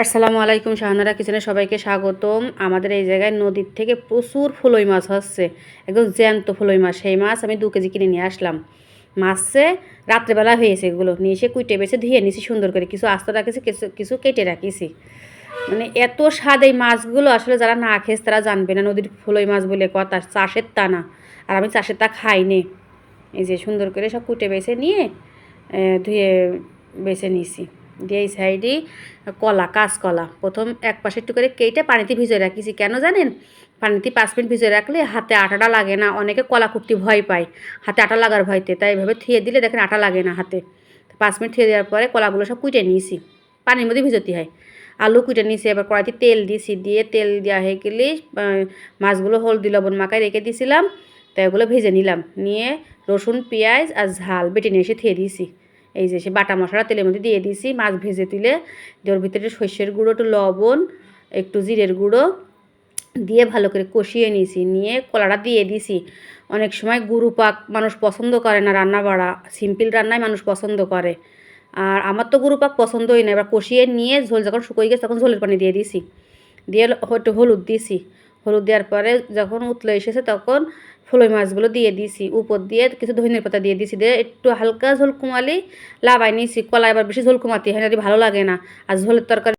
আসসালামু আলাইকুম শাহানারা কিচেনে সবাইকে স্বাগতম। আমাদের এই জায়গায় নদীর থেকে প্রচুর ফুলই মাছ হচ্ছে একদম জ্যান্ত ফুলই মাছ। সেই মাছ আমি দু কেজি কিনে নিয়ে আসলাম। মাছে রাত্রেবেলা হয়েছে এগুলো। নিয়ে এসে কুইটে বেছে ধুয়ে নিয়েছি সুন্দর করে। কিছু আস্ত রাখেছি, কিছু কিছু কেটে রাখিছি। মানে এত স্বাদ এই মাছগুলো আসলে যারা না খেয়েছে তারা জানবে না নদীর ফুলই মাছ বলে কথা। চাষের তা না। আর আমি চাষের তা খাইনি। এই যে সুন্দর করে সব কুটে বেছে নিয়ে ধুয়ে বেছে নিয়েছি দিয়ে এই সাইডে কলা, কাঁচকলা। প্রথম এক পাশে একটু করে কেটে পানিতে ভিজিয়ে রাখিছি। কেন জানেন? পানিতে পাঁচ মিনিট ভিজিয়ে রাখলে হাতে আটাটা লাগে না। অনেকে কলা কুটতে ভয় পায়। হাতে আটা লাগার ভয়তে। তাই এভাবে থিয়ে দিলে দেখেন আটা লাগে না হাতে। পাঁচ মিনিট থিয়ে দেওয়ার পরে কলাগুলো সব কুইটে নিয়েছি। পানির মধ্যে ভিজাতে হয়। আলু কুইটে নিয়েছি। এবার কড়াইতে তেল দিয়েছি। দিয়ে তেল দেওয়া হয়ে গেলে মাছগুলো হলদি, লবণ মাখায় রেখে দিয়েছিলাম। তাই ওগুলো ভেজে নিলাম। নিয়ে রসুন, পেঁয়াজ আর ঝাল বেটে নিয়ে এসে থিয়ে দিয়েছি। এই যে সে বাটা মশলা তেলের মধ্যে দিয়ে দিয়েছি, মাছ ভেজে তুলে ওর ভিতরে সর্ষের গুঁড়ো, একটু লবণ, একটু জিরের গুঁড়ো দিয়ে ভালো করে কষিয়ে নিয়েছি, নিয়ে কলাটা দিয়ে দিয়েছি। অনেক সময় গুরু পাক মানুষ পছন্দ করে না রান্না বাড়া, সিম্পল রান্নায় মানুষ পছন্দ করে। আর আমার তো গুরু পাক পছন্দই না, এবার কষিয়ে নিয়ে ঝোল যখন শুকিয়ে গেছে তখন ঝোলের পানি দিয়ে দিয়েছি। দিয়ে একটু হলুদ দিয়েছি। হলুদ দেওয়ার পরে যখন উতলে এসেছে তখন ফুলই মাছগুলো দিয়ে দিয়েছি উপর দিয়ে কিছু ধনের পাতা দিয়ে দিয়েছি দিয়ে একটু হালকা ঝোল কুমালি লাভাই নিয়েছি কলা এবার বেশি ঝোল কুমাতে হয় না ভালো লাগে না। আর ঝোলের তরকারি